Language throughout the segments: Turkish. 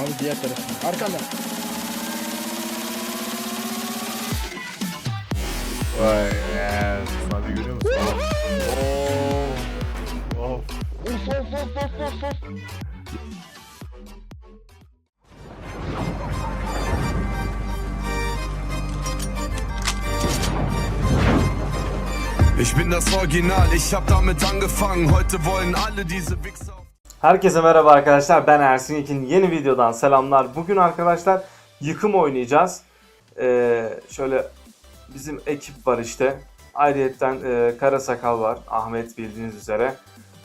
Abi diğer tarafına. Arkanda. Vay ya. Abi görüyor musun? Of. Of. Uf of of of of of. Ich bin das Original, ich hab damit angefangen. Heute wollen alle diese Wichser. Herkese merhaba arkadaşlar. Ben Ersin İkin. Yeni videodan selamlar. Bugün arkadaşlar yıkım oynayacağız. Ee, şöyle bizim ekip var işte. Ayrıyetten e, Kara Sakal var. Ahmet bildiğiniz üzere.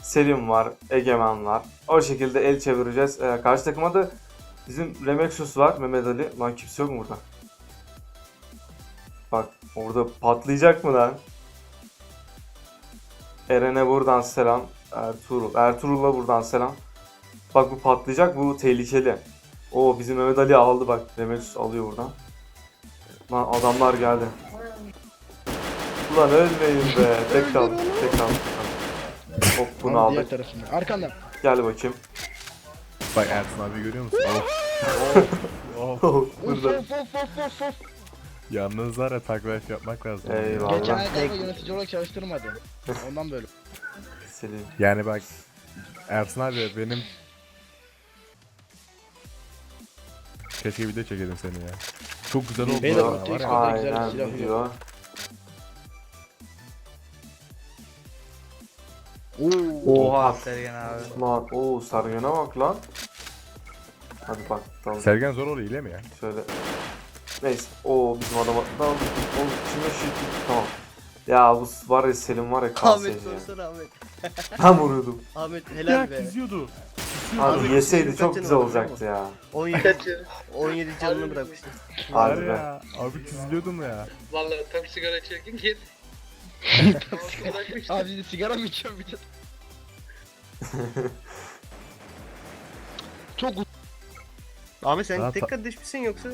Selim var. Egemen var. O şekilde el çevireceğiz. Ee, karşı takıma da bizim Remexus var. Mehmet Ali. Lan kimse yok mu burada? Bak orada patlayacak mı lan? Eren'e buradan selam. Ertuğrul. Ertuğrul'a buradan selam. Bak bu patlayacak. Bu tehlikeli. O bizim Mehmet Ali aldı bak. Demetus alıyor buradan. Lan adamlar geldi. Ulan ölmeyin be. Tek kal. Tek kal. Hop bunu Abi diğer aldık. tarafına. Arkanda. Gel bakayım. Bak Ersin abi görüyor musun? Of. Uf Burada. of of of of of. Yalnız var ya taklaş yapmak lazım. Eyvallah. Geçen ay defa yönetici olarak çalıştırmadı. Ondan böyle. Selim. Yani bak Ersin abi benim Keşke video çekelim seni ya. Çok güzel oldu Beyler, ya, var ya. Güzel bir Aynen silah video. Oo. Oha Sergen abi. Lan o Sargın'a bak lan. Hadi bak tamam. Sergen zor oluyor ile mi ya? Şöyle. Neyse. O bizim adama. Tamam. Oğlum kime şirket. Tamam. Ya bu var ya Selim var ya Ahmet kalsaydı ya. sorsana Ahmet. Ben vuruyordum. Ahmet helal be. çiziyordu. Abi yeseydi çok güzel olacaktı ya. 17 17 canını bırakmıştı. Hadi be. ya. Abi çiziliyordum ya. Vallahi tam sigara içerken git. Bırakmış. Abi sigara mı içiyorsun bir de? Çok Ahmet sen Daha tek ta- kardeş misin yoksa?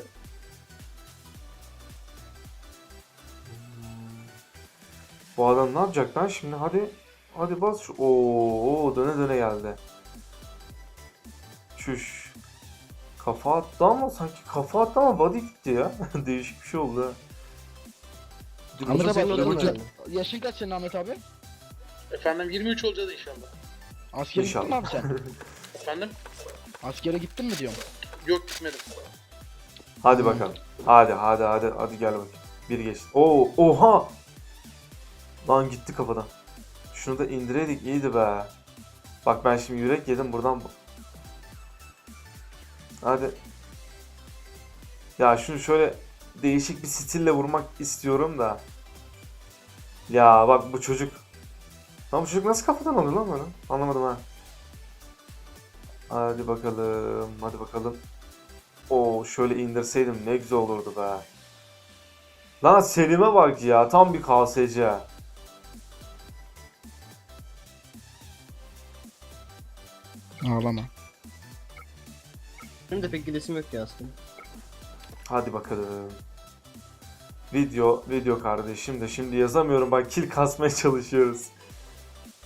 Bu adam ne yapacak lan şimdi? Hadi. Hadi bas şu. Oo, döne döne geldi. Çüş. Kafa attı ama sanki kafa attı ama body gitti ya. Değişik bir şey oldu ha. Dur, Ahmet abi adamın- mı? Yaşın kaç senin Ahmet abi? Efendim 23 olacağız inşallah. Askere gittin mi İnşallah. abi sen? Efendim? Askere gittin mi diyorum. Yok gitmedim. Hadi bakalım. Hadi hadi hadi hadi gel bakayım. Bir geçti. Oo oha. Lan gitti kafadan. Şunu da indireydik iyiydi be. Bak ben şimdi yürek yedim buradan. Hadi. Ya şunu şöyle değişik bir stille vurmak istiyorum da. Ya bak bu çocuk. Lan bu çocuk nasıl kafadan alıyor lan bunu? Anlamadım ha. Hadi bakalım. Hadi bakalım. Oo şöyle indirseydim ne güzel olurdu be. Lan Selim'e bak ya tam bir KSC. Ağlama. Benim de pek gidesim yok ya aslında. Hadi bakalım. Video, video kardeşim de şimdi yazamıyorum bak kill kasmaya çalışıyoruz.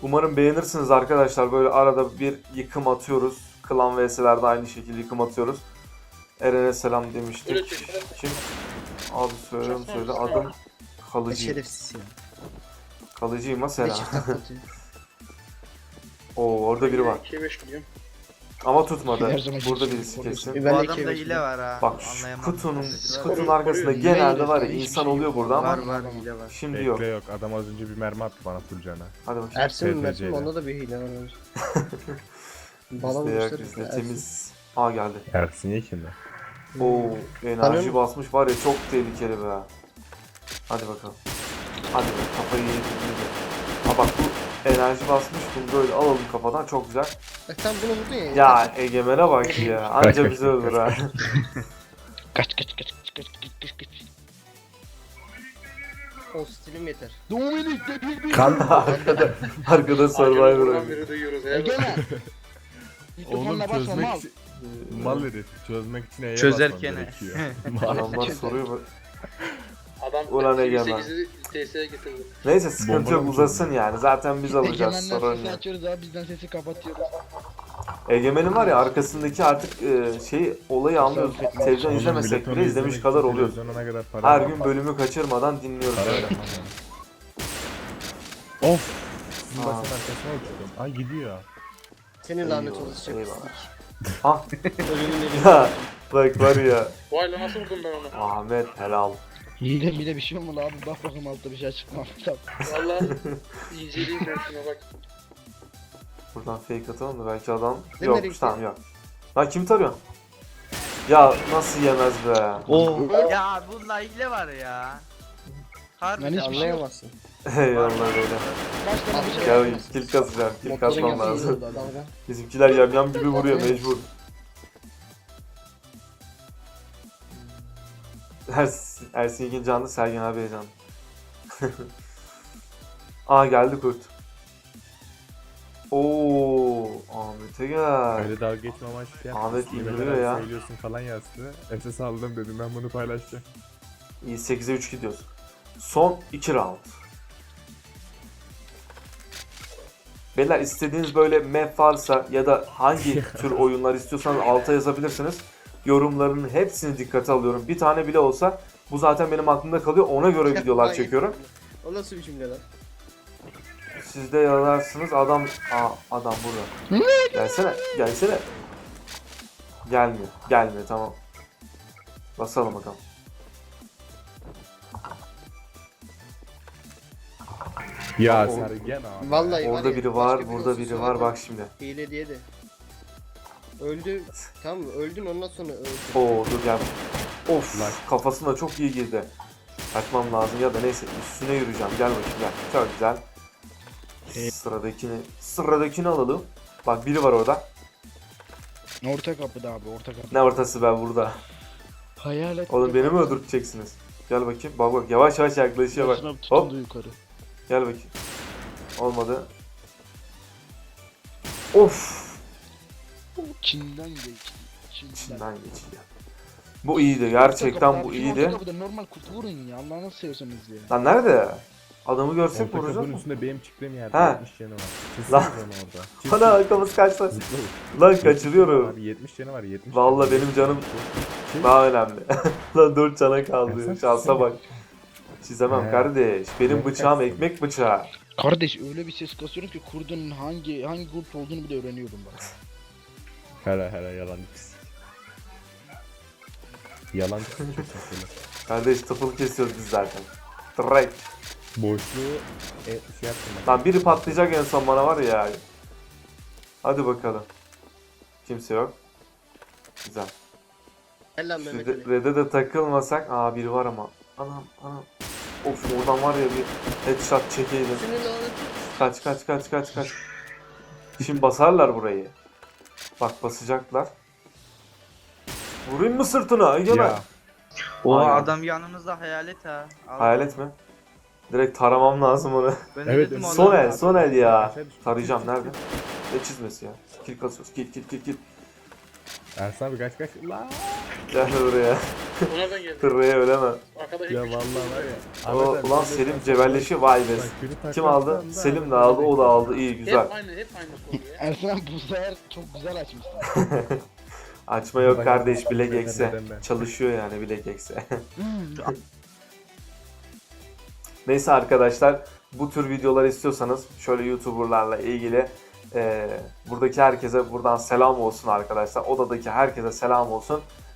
Umarım beğenirsiniz arkadaşlar böyle arada bir yıkım atıyoruz. Klan vs'lerde aynı şekilde yıkım atıyoruz. Eren'e selam demiştik. Çekelim. Kim? Abi söylüyorum söyle adım kalıcı. Şerefsiz ya. Kalıcıyım ha selam. Oo orada biri var. 2-5 gidiyorum. Ama tutmadı. Her zaman Burada kimse birisi koruyorsun. kesin. Bu Ben de adamda ikiye hile var ha. Bak şu Anlayamadım. kutunun, kutunun arkasında Koruyor, genelde var ya hiçbir insan şey oluyor burada ama Var var hile var. şimdi yok. Bekle yok. Adam az önce bir mermi attı bana full cana. Hadi bakayım. Ersin mi TTC ile. onda da bir hile var. Yok, vurmuşlar. bizde Ersin. temiz. Aa geldi. Ersin ye şimdi. Oo enerji Tanıyorum. basmış var ya çok tehlikeli be. Hadi bakalım. Hadi be kafayı yedi. Ha bak bu enerji basmış bunu böyle alalım kafadan çok güzel. E, Sen bunu vurdun ya. Ya Egemen'e bak ya anca bizi öldür ha. Kaç kaç kaç kaç kaç kaç kaç kaç. O stilim yeter. Dominik de bir bir. Kan. arkada, arkada Arkada Survivor buradan oynuyor. biri duyuyoruz. Egemen. Oğlum çözmek mal. için... Mal herif. Çözmek için E'ye Çözerken basmam he. gerekiyor. Adamlar soruyor. Adam Ulan Egemen. 28'i TS'ye getirdi. Neyse sıkıntı yok uzasın yani zaten biz alacağız Egemen'den sorun sesi yok. açıyoruz abi bizden sesi kapatıyoruz. Egemen'in var ya arkasındaki artık e, şey olayı anlıyoruz. Televizyon Oğlum, izlemesek bile izlemiş kadar için oluyoruz. televizyona ne kadar para Her gün bölümü kaçırmadan dinliyoruz öyle. Of. Sizin Aa. arkasına. Ay gidiyor. Senin lanet olası eyvallah. çakısın. Ah Ölümün eli. ya bak var ya Vay lan nasıl vurdum ben onu? Ahmet helal. Hile mile bir şey olmadı abi bak bakayım altta bir şey çıkmamış. Valla inceleyeyim ben şuna bak. Buradan fake atalım da belki adam Ne yokmuş nereye tamam yok. Lan kim tarıyor? Ya nasıl yemez be? Oo. Ya bunda hile var ya. Harbi Yani hiçbir şey yok. Anlayamazsın. Eyvallah öyle. Tane bir şey Ya yapamazsın. kill kasacağım, kill Motorun kasmam lazım. yolda adam. Dalga. Bizimkiler yamyam gibi vuruyor mecbur. Ersin, Ersin İlgin canlı, Sergen abi heyecanlı. Aa geldi kurt. Oo, Ahmet'e gel. Öyle dalga geçme amaç şey. Ahmet kadar ya. Söylüyorsun falan yazdı. SS aldım dedim ben bunu paylaşacağım. İyi 8'e 3 gidiyoruz. Son 2 round. Beyler istediğiniz böyle map varsa ya da hangi tür oyunlar istiyorsanız alta yazabilirsiniz. Yorumların hepsini dikkate alıyorum. Bir tane bile olsa bu zaten benim aklımda kalıyor. Ona göre videolar çekiyorum. O nasıl bir cümle lan? Siz de yazarsınız adam Aa, adam burada. Gelsene, gelsene. Gelmiyor, gelmiyor tamam. Basalım bakalım. Ya. Sergen abi. Vallahi Orada ya, biri var, burada biri var. Bak şimdi. Hile diye de. Öldü. Tamam mı? Öldün ondan sonra öldü. Oo dur gel. Of Lan. kafasına çok iyi girdi. Kaçmam lazım ya da neyse üstüne yürüyeceğim. Gel bakayım gel. Çok güzel. Sıradakini sıradakini alalım. Bak biri var orada. Orta kapıda abi orta kapı. Ne ortası ben burada. Hayalet. Oğlum beni mi öldürteceksiniz? Gel bakayım. Bak bak yavaş yavaş yaklaşıyor bak. Başına Hop tutundu yukarı. gel bakayım. Olmadı. Of. Çin'den geçti. Çin'den. İçinden geçiyor. Bu iyiydi. Gerçekten bu iyiydi. Normal kurt vurun ya. Allah'ını seviyorsanız ya. Lan nerede? Adamı görsek Orta kapının mı? üstünde benim çıktığım yerde Ha. 70 canı var. Lan. Çizsiniz onu orada. Ana. Zıpla vur. Lan 70 canı kaçırıyorum. var, 70 canı var 70. Vallahi canı benim canım Şey- daha önemli. Lan 4 cana kaldı. Şansa bak. Çizemem He. kardeş. Benim bıçağım ekmek bıçağı. Kardeş öyle bir ses kasıyorum ki kurdun hangi hangi kurt olduğunu bile öğreniyorum bak. Hele hele yalan pis. Yalan. Kardeş tıpıl kesiyoruz biz zaten. Direkt. Boşluğu e, şey yaptım ben. Lan biri patlayacak en son bana var ya. Hadi bakalım. Kimse yok. Güzel. Gel lan Mehmet de- Ali. Red'e de takılmasak. Aa biri var ama. Anam anam. Of oradan var ya bir headshot çekeydim. Senin lanet Kaç kaç kaç kaç kaç. Şimdi basarlar burayı. Bak basacaklar. Vurayım mı sırtına Egemen? Ya O Aynen. adam yanımızda hayalet ha. Allah. Hayalet mi? Direkt taramam lazım onu. Ben Evet, dedim evet. son el, son el ya. Tarayacağım nerede? Ne çizmesi ya? Kill kasıyoruz. Kill kill kill kill. Ersan abi kaç kaç. La. Gel buraya. O nereden geldi? Tırraya öleme. Arkada Ya hiç vallahi var ya. O, Ahmet abi, ulan Selim cebelleşi vay be. Bak, günü Kim aldı? da Selim de aldı, o da aldı. İyi güzel. Hep aynı, hep aynı soru ya. Ersan bu sefer çok güzel açmışsın. Açma yok Bak- kardeş bilek ekse. ben- Çalışıyor yani bilek ekse. Neyse arkadaşlar bu tür videolar istiyorsanız şöyle YouTuber'larla ilgili e, buradaki herkese buradan selam olsun arkadaşlar. Odadaki herkese selam olsun.